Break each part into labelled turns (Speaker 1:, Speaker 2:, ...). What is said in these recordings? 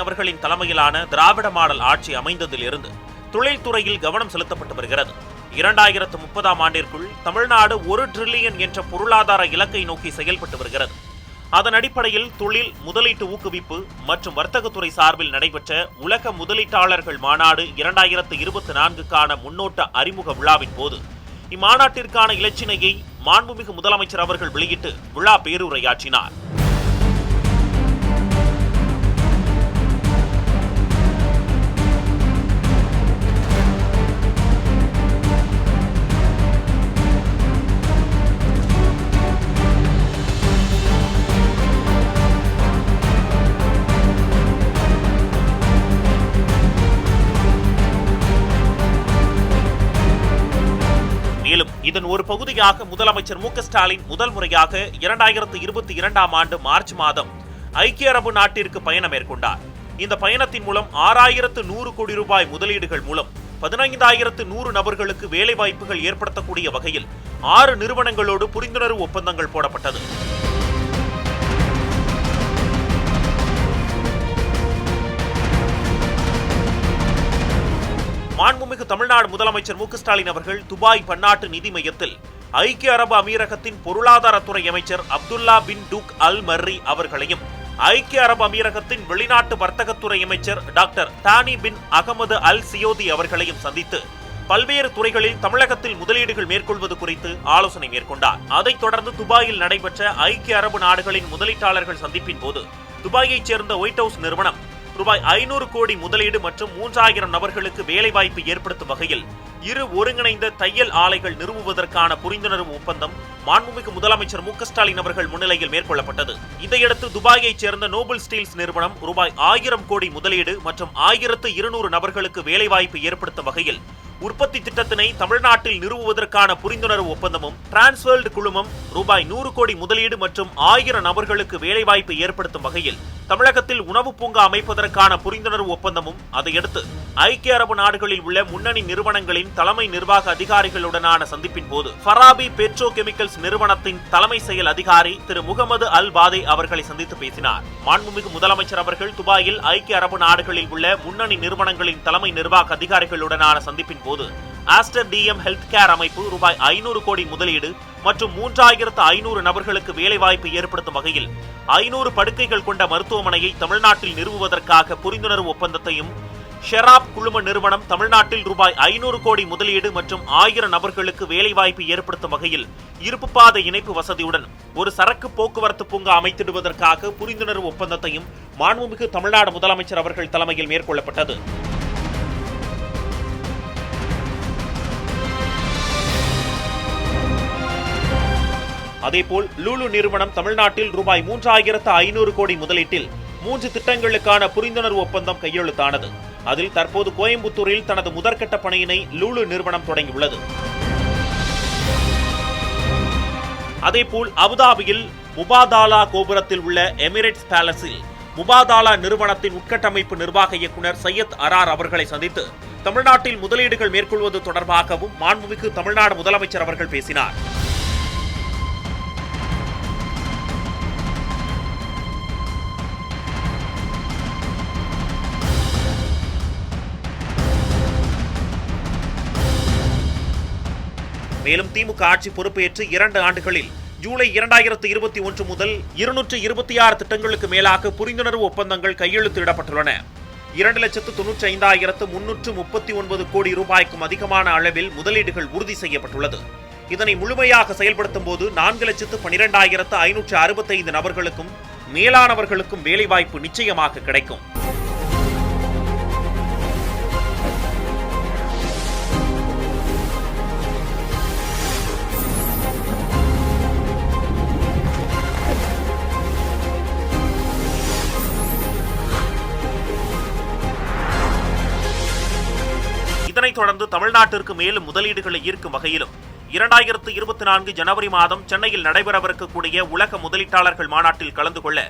Speaker 1: ஸ்டாலின் அவர்களின் தலைமையிலான திராவிட மாடல் ஆட்சி அமைந்ததிலிருந்து தொழில்துறையில் கவனம் செலுத்தப்பட்டு வருகிறது. இரண்டாயிரத்து முப்பதாம் ஆண்டிற்குள் தமிழ்நாடு ஒரு டிரில்லியன் என்ற பொருளாதார இலக்கை நோக்கி செயல்பட்டு வருகிறது. அதன் அடிப்படையில் தொழில் முதலீட்டு ஊக்குவிப்பு மற்றும் வர்த்தகத்துறை சார்பில் நடைபெற்ற உலக முதலீட்டாளர்கள் மாநாடு இரண்டாயிரத்து இருபத்தி நான்குக்கான முன்னோட்ட அறிமுக விழாவின் போது இம்மாநாட்டிற்கான இலச்சினையை மாண்புமிகு முதலமைச்சர் அவர்கள் வெளியிட்டு விழா பேருரையாற்றினார். இதன் ஒரு பகுதியாக முதலமைச்சர் மு ஸ்டாலின் முதல் முறையாக இரண்டாயிரத்து இருபத்தி இரண்டாம் ஆண்டு மார்ச் மாதம் ஐக்கிய அரபு நாட்டிற்கு பயணம் மேற்கொண்டார். இந்த பயணத்தின் மூலம் ஆறாயிரத்து நூறு கோடி ரூபாய் முதலீடுகள் மூலம் பதினைந்தாயிரத்து நூறு நபர்களுக்கு வேலை வாய்ப்புகள் ஏற்படுத்தக்கூடிய வகையில் ஆறு நிறுவனங்களோடு புரிந்துணர்வு ஒப்பந்தங்கள் போடப்பட்டது. மாண்புமிகு தமிழ்நாடு முதலமைச்சர் மு ஸ்டாலின் அவர்கள் துபாய் பன்னாட்டு நிதி மையத்தில் ஐக்கிய அரபு அமீரகத்தின் பொருளாதாரத்துறை அமைச்சர் Abdullah bin Touq Al Marri அவர்களையும் ஐக்கிய அரபு அமீரகத்தின் வெளிநாட்டு வர்த்தகத்துறை அமைச்சர் டாக்டர் தானி பின் அகமது அல் சியோதி அவர்களையும் சந்தித்து பல்வேறு துறைகளில் தமிழகத்தில் முதலீடுகள் மேற்கொள்வது குறித்து ஆலோசனை மேற்கொண்டார். அதைத் தொடர்ந்து துபாயில் நடைபெற்ற ஐக்கிய அரபு நாடுகளின் முதலீட்டாளர்கள் சந்திப்பின் போது துபாயைச் சேர்ந்த ஒயிட் ஹவுஸ் நிறுவனம் ரூபாய் ஐநூறு கோடி முதலீடு மற்றும் மூன்றாயிரம் நபர்களுக்கு வேலைவாய்ப்பு ஏற்படுத்தும் வகையில் இரு ஒருங்கிணைந்த தையல் ஆலைகள் நிறுவுவதற்கான புரிந்துணர்வு ஒப்பந்தம் மாண்புமிகு முதலமைச்சர் மு ஸ்டாலின் அவர்கள் முன்னிலையில் மேற்கொள்ளப்பட்டது. இதையடுத்து துபாயைச் சேர்ந்த நோபல் ஸ்டீல்ஸ் நிறுவனம் ரூபாய் ஆயிரம் கோடி முதலீடு மற்றும் ஆயிரத்து இருநூறு நபர்களுக்கு வேலைவாய்ப்பு ஏற்படுத்தும் வகையில் உற்பத்தி திட்டத்தினை தமிழ்நாட்டில் நிறுவுவதற்கான புரிந்துணர்வு ஒப்பந்தமும் டிரான்ஸ்வேர்ல்டு குழுமம் ரூபாய் நூறு கோடி முதலீடு மற்றும் ஆயிரம் நபர்களுக்கு வேலைவாய்ப்பு ஏற்படுத்தும் வகையில் தமிழகத்தில் உணவு பூங்கா அமைப்பதற்கான புரிந்துணர்வு ஒப்பந்தமும் அதையடுத்து ஐக்கிய அரபு நாடுகளில் உள்ள முன்னணி நிறுவனங்களின் தலைமை நிர்வாக அதிகாரிகளுடனான சந்திப்பின் போது ஃபராபி பெட்ரோ கெமிக்கல்ஸ் நிறுவனத்தின் தலைமை செயல் அதிகாரி திரு முகமது அல் பாதே அவர்களை சந்தித்து பேசினார். மாண்புமிகு முதலமைச்சர் அவர்கள் துபாயில் ஐக்கிய அரபு நாடுகளில் உள்ள முன்னணி நிறுவனங்களின் தலைமை நிர்வாக அதிகாரிகளுடனான சந்திப்பின் போது ஆஸ்டர் டிஎம் ஹெல்த் கேர் அமைப்பு ரூபாய் ஐநூறு கோடி முதலீடு மற்றும் மூன்றாயிரத்து ஐநூறு நபர்களுக்கு வேலைவாய்ப்பு ஏற்படுத்தும் வகையில் ஐநூறு படுக்கைகள் கொண்ட மருத்துவமனையை தமிழ்நாட்டில் நிறுவுவதற்காக புரிந்துணர்வு ஒப்பந்தத்தையும் ஷெராப் குழும நிறுவனம் தமிழ்நாட்டில் ரூபாய் ஐநூறு கோடி முதலீடு மற்றும் ஆயிரம் நபர்களுக்கு வேலைவாய்ப்பு ஏற்படுத்தும் வகையில் இருப்பு பாதை இணைப்பு வசதியுடன் ஒரு சரக்கு போக்குவரத்து பூங்கா அமைத்திடுவதற்காக புரிந்துணர்வு ஒப்பந்தத்தையும் மாண்புமிகு தமிழ்நாடு முதலமைச்சர் அவர்கள் தலைமையில் மேற்கொள்ளப்பட்டது. அதேபோல் லூலு நிறுவனம் தமிழ்நாட்டில் ரூபாய் மூன்றாயிரத்து ஐநூறு கோடி முதலீட்டில் மூன்று திட்டங்களுக்கான புரிந்துணர்வு ஒப்பந்தம் கையெழுத்தானது. அதில் தற்போது கோயம்புத்தூரில் தனது முதற்கட்ட பணியினை லூலு நிறுவனம் தொடங்கியுள்ளது. அதேபோல் அபுதாபியில் முபாதாலா கோபுரத்தில் உள்ள எமிரேட்ஸ் பேலஸில் முபாதாலா நிறுவனத்தின் உட்கட்டமைப்பு நிர்வாக இயக்குனர் சையத் அரார் அவர்களை சந்தித்து தமிழ்நாட்டில் முதலீடுகள் மேற்கொள்வது தொடர்பாகவும் மாண்புமிகு தமிழ்நாடு முதலமைச்சர் அவர்கள் பேசினார். மேலும் திமுக ஆட்சி பொறுப்பேற்று இரண்டு ஆண்டுகளில் ஜூலை இரண்டாயிரத்து இருபத்தி ஒன்று முதல் இருநூற்று இருபத்தி ஆறு திட்டங்களுக்கு மேலாக புரிந்துணர்வு ஒப்பந்தங்கள் கையெழுத்திடப்பட்டுள்ளன. இரண்டு லட்சத்து தொன்னூற்றி ஐந்தாயிரத்து முன்னூற்று முப்பத்தி ஒன்பது கோடி ரூபாய்க்கும் அதிகமான அளவில் முதலீடுகள் உறுதி செய்யப்பட்டுள்ளது. இதனை முழுமையாக செயல்படுத்தும் போது நான்கு லட்சத்து பனிரெண்டாயிரத்து ஐநூற்று அறுபத்தைந்து நபர்களுக்கும் மேலானவர்களுக்கும் வேலைவாய்ப்பு நிச்சயமாக கிடைக்கும். தொடர்ந்து தமிழ்நாட்டிற்கு மேலும் முதலீடுகளை ஈர்க்கும் வகையிலும் இரண்டாயிரத்து இருபத்தி நான்கு ஜனவரி மாதம் சென்னையில் நடைபெறவிருக்கக்கூடிய உலக முதலீட்டாளர்கள் மாநாட்டில் கலந்து கொள்ள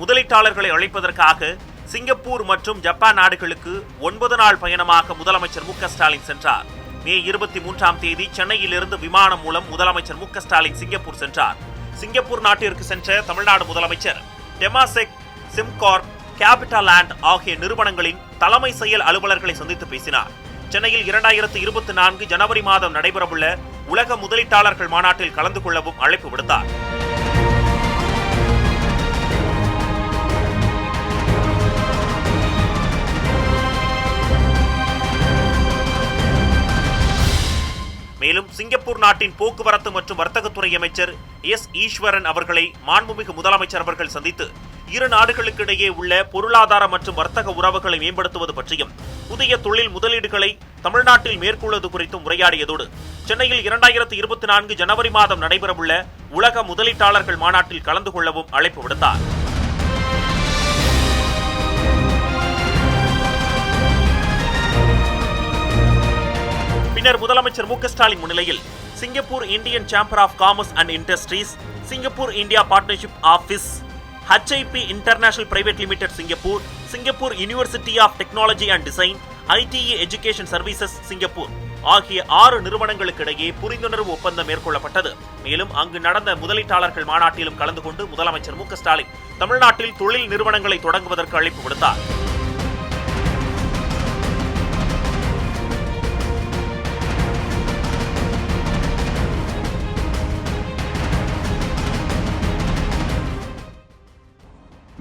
Speaker 1: முதலீட்டாளர்களை அழைப்பதற்காக சிங்கப்பூர் மற்றும் ஜப்பான் நாடுகளுக்கு ஒன்பது நாள் பயணமாக முதலமைச்சர் மு ஸ்டாலின் சென்றார். மே இருபத்தி மூன்றாம் தேதி சென்னையிலிருந்து விமானம் மூலம் முதலமைச்சர் மு ஸ்டாலின் சிங்கப்பூர் சென்றார். சிங்கப்பூர் நாட்டிற்கு சென்ற தமிழ்நாடு முதலமைச்சர் டெமாசெக் சிம்கார்ப் கேபிட்டல் லேண்ட் ஆகிய நிறுவனங்களின் தலைமை செயல் அலுவலர்களை சந்தித்து பேசினார். சென்னையில் இரண்டாயிரத்து இருபத்தி நான்கு ஜனவரி மாதம் நடைபெறவுள்ள உலக முதலீட்டாளர்கள் மாநாட்டில் கலந்து கொள்ளவும் அழைப்பு விடுத்தார். மேலும் சிங்கப்பூர் நாட்டின் போக்குவரத்து மற்றும் வர்த்தகத்துறை அமைச்சர் எஸ் ஈஸ்வரன் அவர்களை மாண்புமிகு முதலமைச்சர் அவர்கள் சந்தித்து இரு நாடுகளுக்கிடையே உள்ள பொருளாதார மற்றும் வர்த்தக உறவுகளை மேம்படுத்துவது பற்றியும் புதிய தொழில் முதலீடுகளை தமிழ்நாட்டில் மேற்கொள்வது குறித்தும் உரையாடியதோடு சென்னையில் இரண்டாயிரத்து இருபத்தி நான்கு ஜனவரி மாதம் நடைபெறவுள்ள உலக முதலீட்டாளர்கள் மாநாட்டில் கலந்து கொள்ளவும் அழைப்பு விடுத்தார். பின்னர் முதலமைச்சர் மு க ஸ்டாலின் முன்னிலையில் Singapore Indian chamber of commerce and industries Singapore India partnership office HIP international private limited Singapore Singapore university of technology and design ITE education services Singapore ஆகிய ஆறு நிறுவனங்களுக்கு இடையே புரிந்துணர்வு ஒப்பந்தம் மேற்கொள்ளப்பட்டது. மேலும் அங்கு நடந்த முதலீட்டாளர்கள் மாநாட்டிலும் கலந்து கொண்டு முதலமைச்சர் மு ஸ்டாலின் தமிழ்நாட்டில் தொழில் நிறுவனங்களை தொடங்குவதற்கு அழைப்பு விடுத்தார்.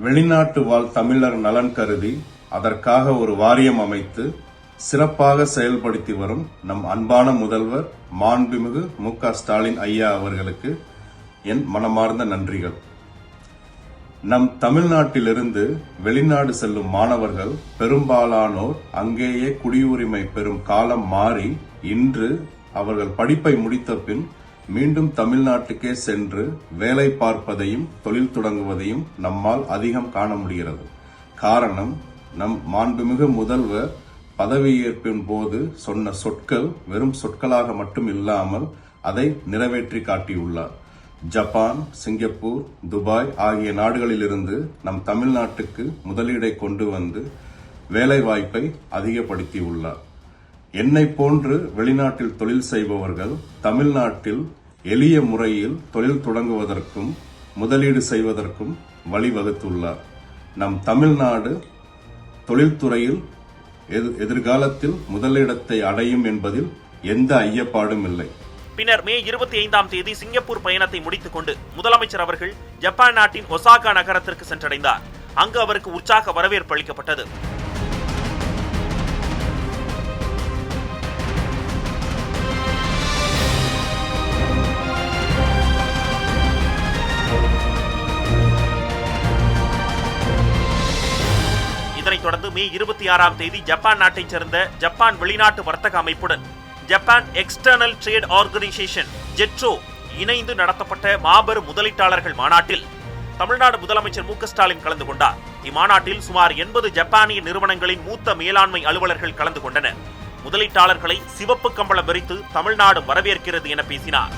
Speaker 2: வெளிநாட்டு வாழ் தமிழர் நலன் கருதி அதற்காக ஒரு வாரியம் அமைத்து சிறப்பாக செயல்படுத்தி வரும் நம் அன்பான முதல்வர் மாண்புமிகு மு க ஸ்டாலின் ஐயா அவர்களுக்கு என் மனமார்ந்த நன்றிகள். நம் தமிழ்நாட்டிலிருந்து வெளிநாடு செல்லும் மாணவர்கள் பெரும்பாலானோர் அங்கேயே குடியுரிமை பெறும் காலம் மாறி இன்று அவர்கள் படிப்பை முடித்த பின் மீண்டும் தமிழ்நாட்டுக்கே சென்று வேலை பார்ப்பதையும் தொழில் தொடங்குவதையும் நம்மால் அதிகம் காண முடிகிறது. காரணம் நம் மாண்புமிகு முதல்வர் பதவியேற்பின் போது சொன்ன சொற்கள் வெறும் சொற்களாக மட்டும் இல்லாமல் அதை நிறைவேற்றி காட்டியுள்ளார். ஜப்பான் சிங்கப்பூர் துபாய் ஆகிய நாடுகளிலிருந்து நம் தமிழ்நாட்டுக்கு முதலீடை கொண்டு வந்து வேலைவாய்ப்பை அதிகப்படுத்தியுள்ளார். என்னை போன்று வெளிநாட்டில் தொழில் செய்பவர்கள் தமிழ்நாட்டில் எளிய முறையில் தொழில் தொடங்குவதற்கும் முதலீடு செய்வதற்கும் வழிவகுத்துள்ளார் நம் தமிழ்நாடு தொழில்துறையில் எதிர்- எதிர்காலத்தில் முதலிடத்தை அடையும் என்பதில் எந்த ஐயப்பாடும் இல்லை.
Speaker 1: பின்னர் மே இருபத்தி ஐந்தாம் தேதி சிங்கப்பூர் பயணத்தை முடித்துக் கொண்டு முதலமைச்சர் அவர்கள் ஜப்பான் நாட்டின் ஒசாகா நகரத்திற்கு சென்றடைந்தார். அங்கு அவருக்கு உற்சாக வரவேற்பு அளிக்கப்பட்டது. தொடர்ந்து மே இருபத்தி ஆறாம் தேதி ஜப்பான் நாட்டைச் சேர்ந்த ஜப்பான் வெளிநாட்டு வர்த்தக அமைப்புடன் Japan external trade organisation JETRO இணைந்து நடத்தப்பட்ட மாபெரும் முதலீட்டாளர்கள் மாநாட்டில் தமிழ்நாடு முதலமைச்சர் மு ஸ்டாலின் கலந்து கொண்டார். இம்மாநாட்டில் சுமார் எண்பது ஜப்பானிய நிறுவனங்களின் மூத்த மேலாண்மை அலுவலர்கள் கலந்து கொண்டனர். முதலீட்டாளர்களை சிவப்பு கம்பளம் விரித்து தமிழ்நாடு வரவேற்கிறது என பேசினார்.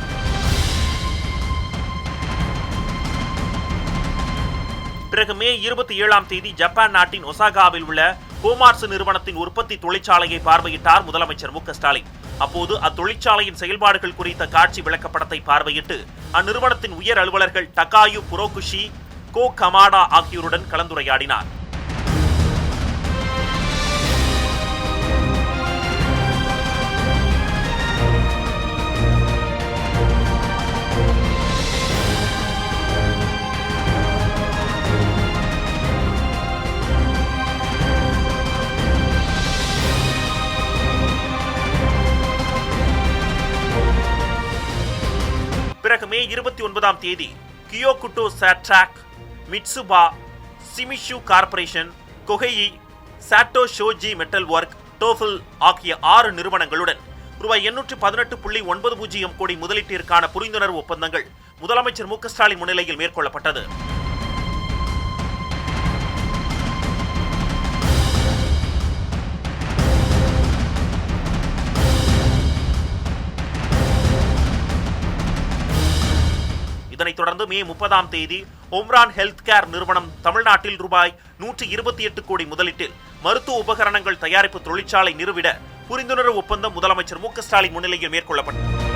Speaker 1: பிறகு மே இருபத்தி ஏழாம் தேதி ஜப்பான் நாட்டின் ஒசாகாவில் உள்ள கோமார்சு நிறுவனத்தின் உற்பத்தி தொழிற்சாலையை பார்வையிட்டார் முதலமைச்சர் மு ஸ்டாலின். அப்போது அத்தொழிற்சாலையின் செயல்பாடுகள் குறித்த காட்சி விளக்கப்படத்தை பார்வையிட்டு அந்நிறுவனத்தின் உயர் அலுவலர்கள் டகாயு புரோகுஷி கோ கமாடா ஆகியோருடன் கலந்துரையாடினார். பிறகு மே இருபத்தி ஒன்பதாம் தேதி Kyokuto Satrac Mitsuba Shimizu corporation கொகையி Sato Shoji metal work டோஃபில் ஆகிய ஆறு நிறுவனங்களுடன் ரூபாய் எண்ணூற்று பதினெட்டு புள்ளி ஒன்பது பூஜ்ஜியம் கோடி முதலீட்டிற்கான புரிந்துணர்வு ஒப்பந்தங்கள் முதலமைச்சர் மு க ஸ்டாலின் முன்னிலையில் மேற்கொள்ளப்பட்டது. அதனைத் தொடர்ந்து மே முப்பதாம் தேதி ஒம்ரான் ஹெல்த் கேர் நிறுவனம் தமிழ்நாட்டில் ரூபாய் நூற்றி இருபத்தி எட்டு கோடி முதலீட்டில் மருத்துவ உபகரணங்கள் தயாரிப்பு தொழிற்சாலை நிறுவிட புரிந்துணர்வு ஒப்பந்தம் முதலமைச்சர் மு க ஸ்டாலின் முன்னிலையில் மேற்கொள்ளப்பட்டது.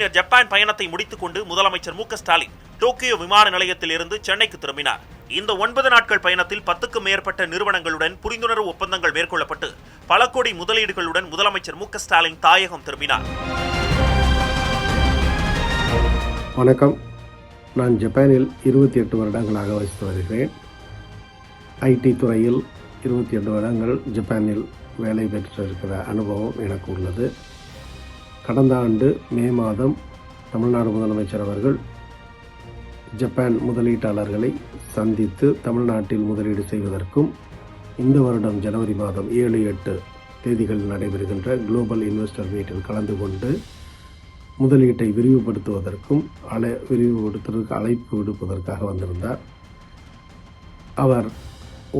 Speaker 1: பின்னர் ஜப்பான் பயணத்தை முடித்துக்கொண்டு முதலமைச்சர் மு ஸ்டாலின் டோக்கியோ விமான நிலையத்தில் இருந்து சென்னைக்கு திரும்பினார். இந்த ஒன்பது நாட்கள் பயணத்தில் பத்துக்கும் மேற்பட்ட நிறுவனங்களுடன் புரிந்துணர்வு ஒப்பந்தங்கள் மேற்கொள்ளப்பட்டு பல கோடி முதலீடுகளுடன் முதலமைச்சர் மு ஸ்டாலின் தாயகம் திரும்பினார்.
Speaker 3: வணக்கம். நான் ஜப்பானில் இருபத்தி எட்டு வருடங்களாக வசித்து வருகிறேன். ஐடி துறையில் இருபத்தி எட்டு வருடங்கள் ஜப்பானில் வேலை பெற்றிருக்கிற அனுபவம் எனக்கு உள்ளது. கடந்த ஆண்டு மே மாதம் தமிழ்நாடு முதலமைச்சர் அவர்கள் ஜப்பான் முதலீட்டாளர்களை சந்தித்து தமிழ்நாட்டில் முதலீடு செய்வதற்கும் இந்த வருடம் ஜனவரி மாதம் ஏழு எட்டு தேதிகளில் நடைபெறுகின்ற குளோபல் இன்வெஸ்டர் மீட்டில் கலந்து கொண்டு முதலீட்டை விரிவுபடுத்துவதற்கும் அலை விரிவுபடுத்துவதற்கு அழைப்பு விடுப்பதற்காக வந்திருந்தார். அவர்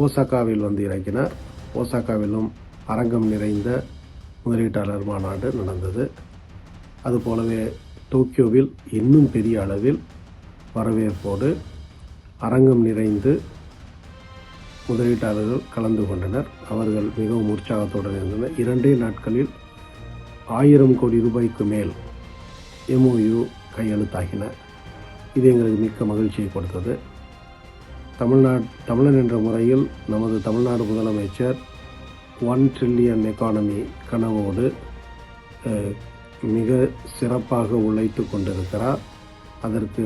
Speaker 3: ஓசாக்காவில் வந்து இறங்கினார். ஓசாக்காவிலும் அரங்கம் நிறைந்த முதலீட்டாளர் மாநாடு நடந்தது. அதுபோலவே டோக்கியோவில் இன்னும் பெரிய அளவில் வரவேற்போடு அரங்கம் நிறைந்து முதலீட்டாளர்கள் கலந்து கொண்டனர். அவர்கள் மிகவும் உற்சாகத்துடன் இருந்தனர். இரண்டே நாட்களில் ஆயிரம் கோடி ரூபாய்க்கு மேல் எம்ஓயு கையெழுத்தாகின. இது எங்களுக்கு மிக்க மகிழ்ச்சியை கொடுத்தது. தமிழ்நாடு தமிழன் என்ற முறையில் நமது தமிழ்நாடு முதலமைச்சர் ஒன் ட்ரில்லியன் எக்கானமி கனவோடு மிக சிறப்பாக உழைத்து கொண்டிருக்கிறார். அதற்கு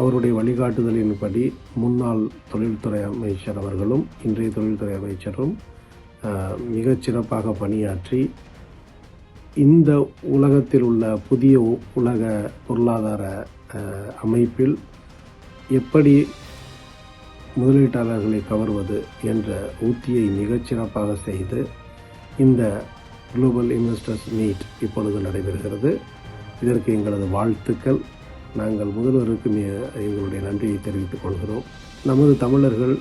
Speaker 3: அவருடைய வழிகாட்டுதலின்படி முன்னாள் தொழில்துறை அமைச்சர் அவர்களும் இன்றைய தொழில்துறை அமைச்சரும் மிகச் சிறப்பாக பணியாற்றி இந்த உலகத்தில் உள்ள புதிய உலக பொருளாதார அமைப்பில் எப்படி முதலீட்டாளர்களை கவர்வது என்ற உத்தியை மிகச்சிறப்பாக செய்து இந்த குளோபல் இன்வெஸ்டர்ஸ் மீட் இப்பொழுது நடைபெறுகிறது. இதற்கு எங்களது வாழ்த்துக்கள். நாங்கள் முதல்வருக்கு எங்களுடைய நன்றியை தெரிவித்துக் கொள்கிறோம். நமது தமிழர்கள்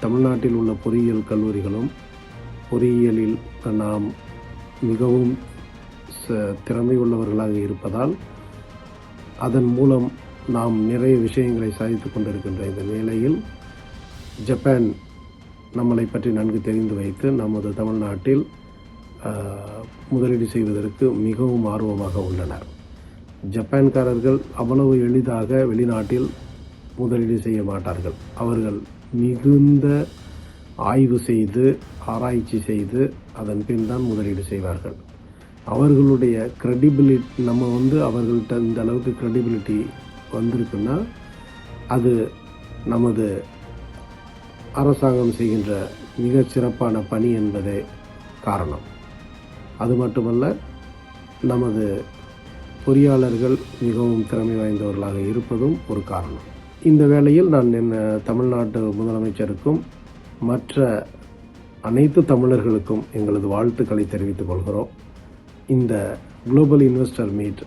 Speaker 3: தமிழ்நாட்டில் உள்ள பொறியியல் கல்லூரிகளும் பொறியியலில் நாம் மிகவும் ச- திறமை உள்ளவர்களாக இருப்பதால் அதன் மூலம் நாம் நிறைய விஷயங்களை சாதித்து கொண்டிருக்கின்ற இந்த நிலையில் ஜப்பான் நம்மளை பற்றி நன்கு தெரிந்து வைத்து நமது தமிழ்நாட்டில் முதலீடு செய்வதற்கு மிகவும் ஆர்வமாக உள்ளனர். ஜப்பான்காரர்கள் அவ்வளவு எளிதாக வெளிநாட்டில் முதலீடு செய்ய மாட்டார்கள். அவர்கள் மிகுந்த ஆய்வு செய்து ஆராய்ச்சி செய்து அதன் பின் தான் முதலீடு செய்வார்கள். அவர்களுடைய க்ரெடிபிலிட்டி நம்ம வந்து அவர்கள்ட்ட இந்த அளவுக்கு க்ரெடிபிலிட்டி வந்திருக்குன்னா அது நமது அரசாங்கம் செய்கின்ற மிகச் சிறப்பான பணி என்பதே காரணம். அது மட்டுமல்ல நமது பொறியாளர்கள் மிகவும் திறமை வாய்ந்தவர்களாக இருப்பதும் ஒரு காரணம். இந்த வேளையில் நான் என்ன தமிழ்நாட்டு முதலமைச்சருக்கும் மற்ற அனைத்து தமிழர்களுக்கும் எங்களது வாழ்த்துக்களை தெரிவித்துக் கொள்கிறோம். இந்த குளோபல் இன்வெஸ்டர் மீட்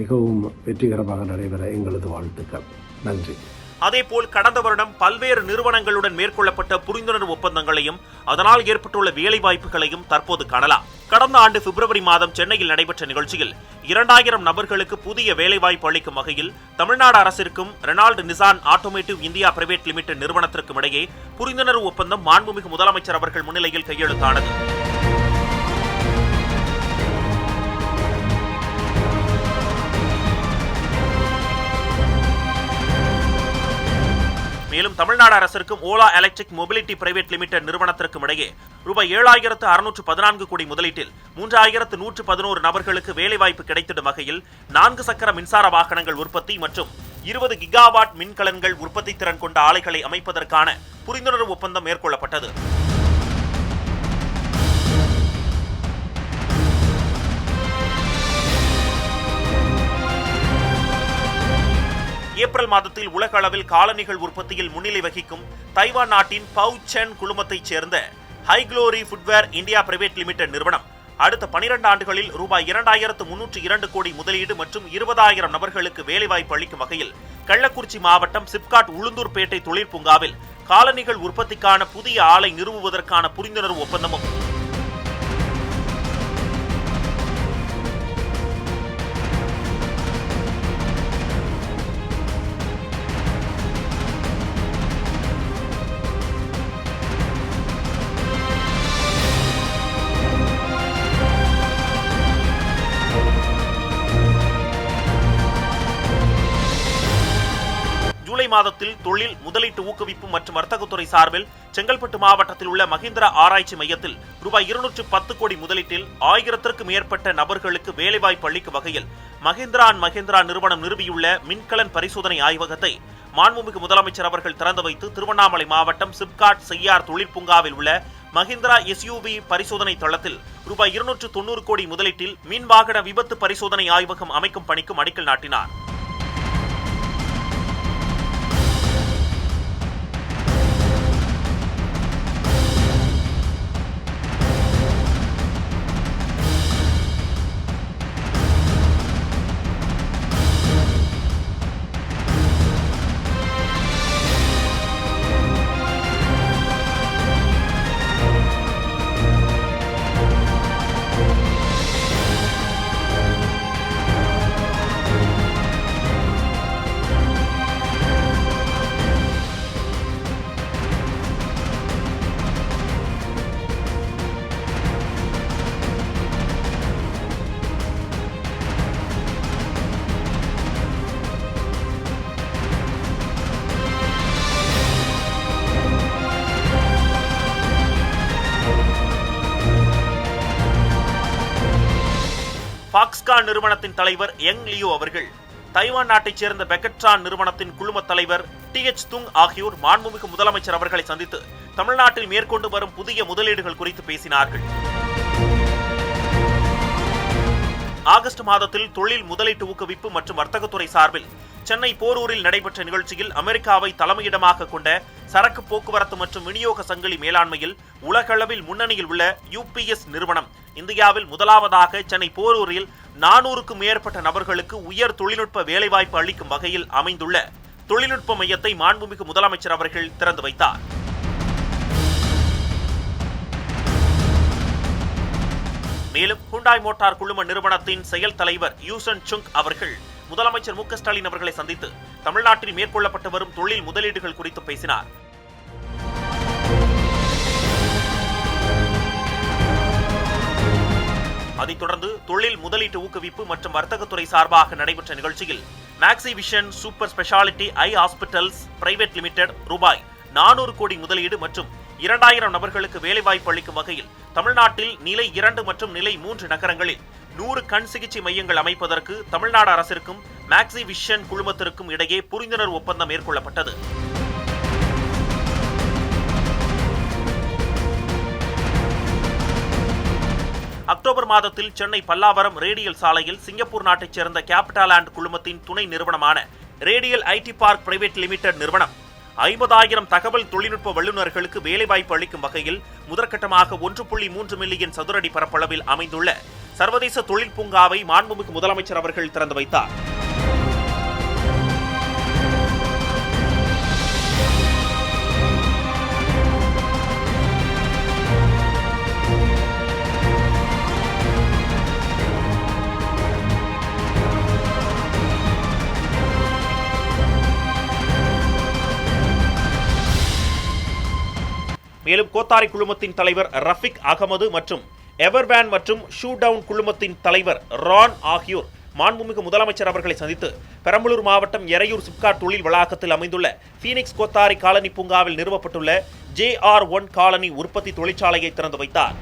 Speaker 3: மிகவும் வெற்றிகரமாக நடைபெற எங்களது வாழ்த்துக்கள். நன்றி.
Speaker 1: அதேபோல் கடந்த வருடம் பல்வேறு நிறுவனங்களுடன் மேற்கொள்ளப்பட்ட புரிந்துணர்வு ஒப்பந்தங்களையும் அதனால் ஏற்பட்டுள்ள வேலைவாய்ப்புகளையும் தற்போது காணலாம். கடந்த ஆண்டு பிப்ரவரி மாதம் சென்னையில் நடைபெற்ற நிகழ்ச்சியில் இரண்டாயிரம் நபர்களுக்கு புதிய வேலைவாய்ப்பு அளிக்கும் வகையில் Tamil Nadu அரசிற்கும் Renault Nissan automotive India private limited நிறுவனத்திற்கும் இடையே புரிந்துணர்வு ஒப்பந்தம் மாண்புமிகு முதலமைச்சர் அவர்கள் முன்னிலையில் கையெழுத்தானது. Tamil Nadu அரசிற்கும் Ola electric mobility private limited நிறுவனத்திற்கும் இடையே ரூபாய் ஏழாயிரத்து அறுநூற்று பதினான்கு கோடி முதலீட்டில் மூன்றாயிரத்து நூற்று பதினோரு நபர்களுக்கு வேலைவாய்ப்பு கிடைத்திடும் வகையில் நான்கு சக்கர மின்சார வாகனங்கள் உற்பத்தி மற்றும் இருபது கிகாவாட் மின்கலன்கள் உற்பத்தி திறன் கொண்ட ஆலைகளை அமைப்பதற்கான புரிந்துணர்வு ஒப்பந்தம் மேற்கொள்ளப்பட்டது. ஏப்ரல் மாதத்தில் உலக அளவில் காலணிகள் உற்பத்தியில் முன்னிலை வகிக்கும் தைவான் நாட்டின் பவு குழுமத்தைச் சேர்ந்த hi glory footwear India private limited நிறுவனம் அடுத்த 12 ஆண்டுகளில் ரூபாய் இரண்டாயிரத்து முன்னூற்று இரண்டு கோடி முதலீடு மற்றும் இருபதாயிரம் நபர்களுக்கு வேலைவாய்ப்பு அளிக்கும் வகையில் கள்ளக்குறிச்சி மாவட்டம் சிப்காட் உளுந்தூர்பேட்டை தொழிற்பூங்காவில் காலணிகள் உற்பத்திக்கான புதிய ஆலை நிறுவுவதற்கான புரிந்துணர்வு ஒப்பந்தமும் தொழில் முதலீட்டு ஊக்குவிப்பு மற்றும் வர்த்தகத்துறை சார்பில் செங்கல்பட்டு மாவட்டத்தில் உள்ள மஹிந்திரா ஆராய்ச்சி மையத்தில் ரூபாய் இருநூற்று பத்து கோடி முதலீட்டில் ஆயிரத்திற்கு மேற்பட்ட நபர்களுக்கு வேலைவாய்ப்பு அளிக்கும் வகையில் மஹிந்திரா அண்ட் மஹிந்திரா நிறுவனம் நிறுவியுள்ள மின்கலன் பரிசோதனை ஆய்வகத்தை மாண்புமிகு முதலமைச்சர் அவர்கள் திறந்து வைத்து திருவண்ணாமலை மாவட்டம் சிப்காட் செய்யார் தொழிற்பூங்காவில் உள்ள மஹிந்திரா எஸ்யூவி பரிசோதனை தளத்தில் ரூபாய் இருநூற்று தொண்ணூறு கோடி முதலீட்டில் மின் வாகன விபத்து பரிசோதனை ஆய்வகம் அமைக்கும் பணிக்கும் அடிக்கல் நாட்டினார். பெக்கட்ரான் நிறுவனத்தின் தலைவர் யங் லியோ அவர்கள் தைவான் நாட்டைச் சேர்ந்த பெக்கட்ரான் நிறுவனத்தின் குழும தலைவர் டி எச் துங் ஆகியோர் மாண்புமிகு முதலமைச்சர் அவர்களை சந்தித்து தமிழ்நாட்டில் மேற்கொண்டு வரும் புதிய முதலீடுகள் குறித்து பேசினார்கள். ஆகஸ்ட் மாதத்தில் தொழில் முதலீட்டு ஊக்குவிப்பு மற்றும் வர்த்தகத்துறை சார்பில் சென்னை போரூரில் நடைபெற்ற நிகழ்ச்சியில் அமெரிக்காவை தலைமையிடமாக கொண்ட சரக்கு போக்குவரத்து மற்றும் விநியோக சங்கிலி மேலாண்மையில் உலகளவில் முன்னணியில் உள்ள யுபிஎஸ் நிறுவனம் இந்தியாவில் முதலாவதாக சென்னை போரூரில் நானூறுக்கும் மேற்பட்ட நபர்களுக்கு உயர் தொழில்நுட்ப வேலைவாய்ப்பு அளிக்கும் வகையில் அமைந்துள்ள தொழில்நுட்ப மையத்தை மாண்புமிகு முதலமைச்சர் அவர்கள் திறந்து வைத்தார். மேலும் ஹுண்டாய் மோட்டார் குழும நிறுவனத்தின் செயல் தலைவர் யூசன் சுங் அவர்கள் முதலமைச்சர் மு ஸ்டாலின் அவர்களை சந்தித்து தமிழ்நாட்டில் மேற்கொள்ளப்பட்டு வரும் தொழில் முதலீடுகள் குறித்து பேசினார். அதைத் தொடர்ந்து தொழில் முதலீட்டு ஊக்குவிப்பு மற்றும் வர்த்தகத்துறை சார்பாக நடைபெற்ற நிகழ்ச்சியில் Maxi Vision super speciality eye hospitals private limited ரூபாய் நானூறு கோடி முதலீடு மற்றும் இரண்டாயிரம் நபர்களுக்கு வேலைவாய்ப்பு அளிக்கும் வகையில் தமிழ்நாட்டில் நிலை இரண்டு மற்றும் நிலை மூன்று நகரங்களில் நூறு கண் சிகிச்சை மையங்கள் அமைப்பதற்கு தமிழ்நாடு அரசிற்கும் மேக்ஸி விஷன் குழுமத்திற்கும் இடையே புரிந்துணர்வு ஒப்பந்தம் மேற்கொள்ளப்பட்டது. அக்டோபர் மாதத்தில் சென்னை பல்லாவரம் ரேடியல் சாலையில் சிங்கப்பூர் நாட்டைச் சேர்ந்த கேபிட்டாலாண்ட் குழுமத்தின் துணை நிறுவனமான radial IT park private limited நிறுவனம் ஐம்பதாயிரம் தகவல் தொழில்நுட்ப வல்லுநர்களுக்கு வேலைவாய்ப்பு அளிக்கும் வகையில் முதற்கட்டமாக ஒன்று புள்ளி மூன்று மில்லியன் சதுரடி பரப்பளவில் அமைந்துள்ள சர்வதேச தொழில் பூங்காவை மாண்புமிகு முதலமைச்சர் அவர்கள் திறந்து வைத்தார். கோத்தாரி குழுமத்தின் தலைவர் ரஃபிக் அகமது மற்றும் எவர்வேன் மற்றும் ஷூ டவுன் குழுமத்தின் தலைவர் ரான் ஆகியோர் மாண்புமிகு முதலமைச்சர் அவர்களை சந்தித்து பெரம்பலூர் மாவட்டம் எரையூர் சிப்காட் தொழில் வளாகத்தில் அமைந்துள்ள பீனிக்ஸ் கோத்தாரி காலனி பூங்காவில் நிறுவப்பட்டுள்ள ஜே ஆர் ஒன் காலனி உற்பத்தி தொழிற்சாலையை திறந்து வைத்தார்.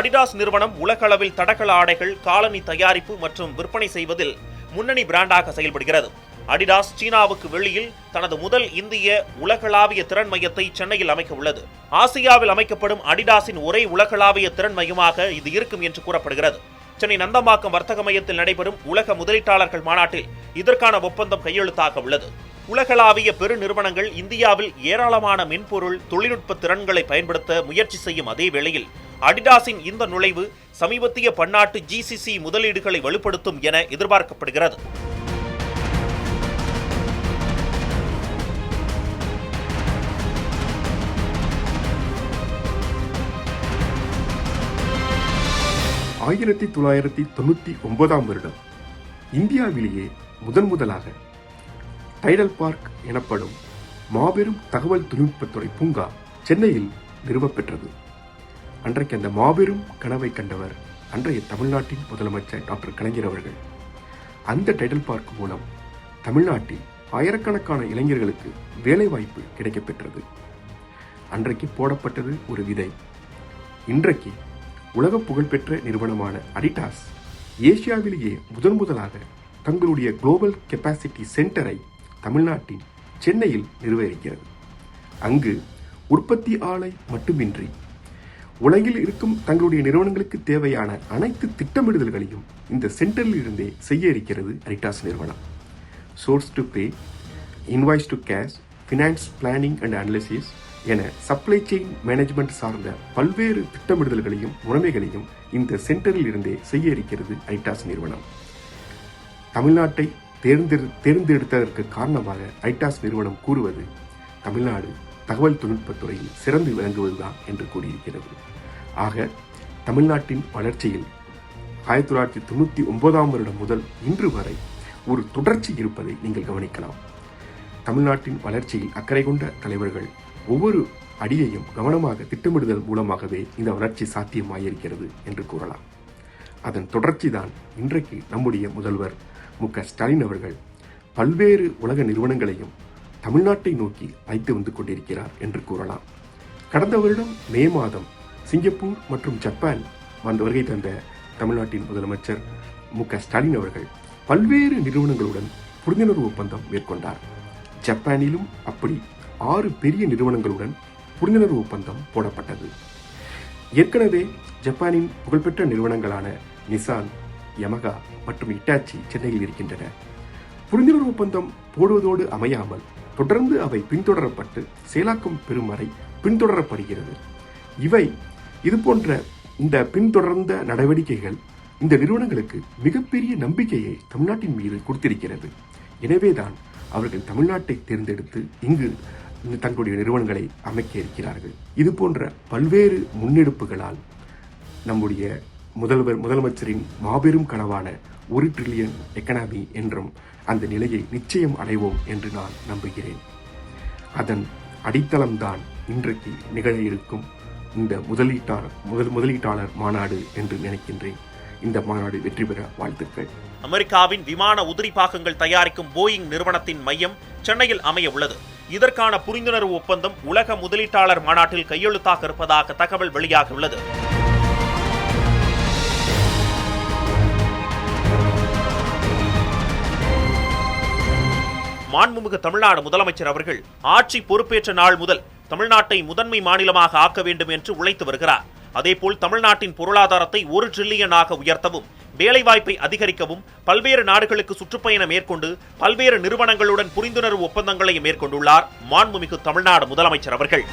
Speaker 1: அடிடாஸ் நிறுவனம் உலகளவில் தடகள ஆடைகள் காலனி தயாரிப்பு மற்றும் விற்பனை செய்வதில் முன்னணி பிராண்டாக செயல்படுகிறது. அடிடாஸ் சீனாவுக்கு வெளியில் தனது முதல் இந்திய உலகளாவிய திறன் மையத்தை சென்னையில் அமைக்க உள்ளது. ஆசியாவில் அமைக்கப்படும் அடிடாஸின் ஒரே உலகளாவிய திறன் மையமாக இது இருக்கும் என்று கூறப்படுகிறது. சென்னை நந்தம்பாக்கம் வர்த்தக மையத்தில் நடைபெறும் உலக முதலீட்டாளர்கள் மாநாட்டில் இதற்கான ஒப்பந்தம் கையெழுத்தாக உள்ளது. உலகளாவிய பெருநிறுவனங்கள் இந்தியாவில் ஏராளமான மென்பொருள் தொழில்நுட்ப திறன்களை பயன்படுத்த முயற்சி செய்யும் அதே வேளையில் அடிடாஸின் இந்த நுழைவு சமீபத்திய பன்னாட்டு ஜிசிசி முதலீடுகளை வலுப்படுத்தும் என எதிர்பார்க்கப்படுகிறது.
Speaker 4: ஆயிரத்தி தொள்ளாயிரத்தி தொண்ணூத்தி ஒன்பதாம் வருடம். இந்தியாவிலேயே முதன் முதலாக டைடல் பார்க் எனப்படும் மாபெரும் தகவல் தொழில்நுட்பத்துறை பூங்கா சென்னையில் நிறுவப்பெற்றது. அன்றைக்கு அந்த மாபெரும் கனவை கண்டவர் அன்றைய தமிழ்நாட்டின் முதலமைச்சர் டாக்டர் கலைஞர் அவர்கள். அந்த டைடல் பார்க் மூலம் தமிழ்நாட்டில் ஆயிரக்கணக்கான இளைஞர்களுக்கு வேலைவாய்ப்பு கிடைக்கப்பெற்றது. அன்றைக்கு போடப்பட்டது ஒரு விதை. இன்றைக்கு உலக புகழ்பெற்ற நிறுவனமான அடிடாஸ் ஏசியாவிலேயே முதன் முதலாக தங்களுடைய குளோபல் கெப்பாசிட்டி சென்டரை தமிழ்நாட்டின் சென்னையில் நிறுவ இருக்கிறது அங்கு உற்பத்தி ஆலை மட்டுமின்றி உலகில் இருக்கும் தங்களுடைய நிறுவனங்களுக்கு தேவையான அனைத்து திட்டமிடுதல்களையும் இந்த சென்டரில் இருந்தே செய்ய இருக்கிறது அரிட்டாஸ் நிறுவனம். Source to pay invoice to cash finance planning and analysis என சப்ளை செயின் மேனேஜ்மெண்ட் சார்ந்த பல்வேறு திட்டமிடுதல்களையும் முறைமைகளையும் இந்த சென்டரில் இருந்தே செய்ய இருக்கிறது ஐட்டாஸ் நிறுவனம். தமிழ்நாட்டை தேர்ந்தெடு தேர்ந்தெடுத்ததற்கு காரணமாக ஐட்டாஸ் நிறுவனம் கூறுவது தமிழ்நாடு தகவல் தொழில்நுட்பத்துறையில் சிறந்து விளங்குவதுதான் என்று கூறியிருக்கிறது. ஆக தமிழ்நாட்டின் வளர்ச்சியில் ஆயிரத்தி தொள்ளாயிரத்தி தொண்ணூற்றி ஒன்பதாம் வருடம் முதல் இன்று வரை ஒரு தொடர்ச்சி இருப்பதை நீங்கள் கவனிக்கலாம். தமிழ்நாட்டின் வளர்ச்சியில் அக்கறை கொண்ட தலைவர்கள் ஒவ்வொரு அடியையும் கவனமாக திட்டமிடுதல் மூலமாகவே இந்த வளர்ச்சி சாத்தியமாயிருக்கிறது என்று கூறலாம். அதன் தொடர்ச்சி தான் இன்றைக்கு நம்முடைய முதல்வர் மு க ஸ்டாலின் அவர்கள் பல்வேறு உலக நிறுவனங்களையும் தமிழ்நாட்டை நோக்கி வைத்து வந்து கொண்டிருக்கிறார் என்று கூறலாம். கடந்த வருடம் மே மாதம் சிங்கப்பூர் மற்றும் ஜப்பான் வந்த வருகை தந்த தமிழ்நாட்டின் முதலமைச்சர் மு க ஸ்டாலின் அவர்கள் பல்வேறு நிறுவனங்களுடன் புரிந்துணர்வு ஒப்பந்தம் மேற்கொண்டார். ஜப்பானிலும் அப்படி ஆறு பெரிய நிறுவனங்களுடன் புரிந்துணர்வு ஒப்பந்தம் போடப்பட்டது. ஏற்கனவே ஜப்பானின் புகழ்பெற்ற நிறுவனங்களான நிசான் யமகா மற்றும் இட்டாச்சி சென்னையில் இருக்கின்றன. புரிந்துணர்வு ஒப்பந்தம் போடுவதோடு அமையாமல் தொடர்ந்து அவை பின்தொடரப்பட்டு செயலாக்கம் பெறும் வரை பின்தொடரப்படுகிறது. இவை இது போன்ற இந்த பின்தொடர்ந்த நடவடிக்கைகள் இந்த நிறுவனங்களுக்கு மிகப்பெரிய நம்பிக்கையை தமிழ்நாட்டின் மீது கொடுத்திருக்கிறது. எனவேதான் அவர்கள் தமிழ்நாட்டை தேர்ந்தெடுத்து இங்கு தங்களுடைய நிறுவனங்களை அமைக்க இருக்கிறார்கள். இது போன்ற பல்வேறு முன்னெடுப்புகளால் நம்முடைய முதல்வர் முதலமைச்சரின் மாபெரும் கனவான ஒரு ட்ரில்லியன் எக்கனாமி என்றும் அந்த நிலையை நிச்சயம் அடைவோம் என்று நான் நம்புகிறேன். அதன் அடித்தளம்தான் இன்றைக்கு நிகழ இருக்கும் இந்த முதலீட்டாளர் முதல் முதலீட்டாளர் மாநாடு என்று நினைக்கின்றேன். இந்த மாநாடு வெற்றி பெற வாழ்த்துக்கள்.
Speaker 1: அமெரிக்காவின் விமான உதிரி பாகங்கள் தயாரிக்கும் போயிங் நிறுவனத்தின் மையம் சென்னையில் அமைய உள்ளது. இதற்கான புரிந்துணர்வு ஒப்பந்தம் உலக முதலீட்டாளர் மாநாட்டில் கையெழுத்தாக இருப்பதாக தகவல் வெளியாகியுள்ளது மாண்புமிகு தமிழ்நாடு முதலமைச்சர் அவர்கள் ஆட்சி பொறுப்பேற்ற நாள் முதல் தமிழ்நாட்டை முதன்மை மாநிலமாக ஆக்க வேண்டும் என்று உழைத்து வருகிறார். அதேபோல் தமிழ்நாட்டின் பொருளாதாரத்தை ஒரு டிரில்லியனாக உயர்த்தவும் வேலைவாய்ப்பை அதிகரிக்கவும் பல்வேறு நாடுகளுக்கு சுற்றுப்பயணம் மேற்கொண்டு பல்வேறு நிறுவனங்களுடன் புரிந்துணர்வு ஒப்பந்தங்களை மேற்கொண்டுள்ளார் மாண்புமிகு தமிழ்நாடு முதலமைச்சர் அவர்கள்.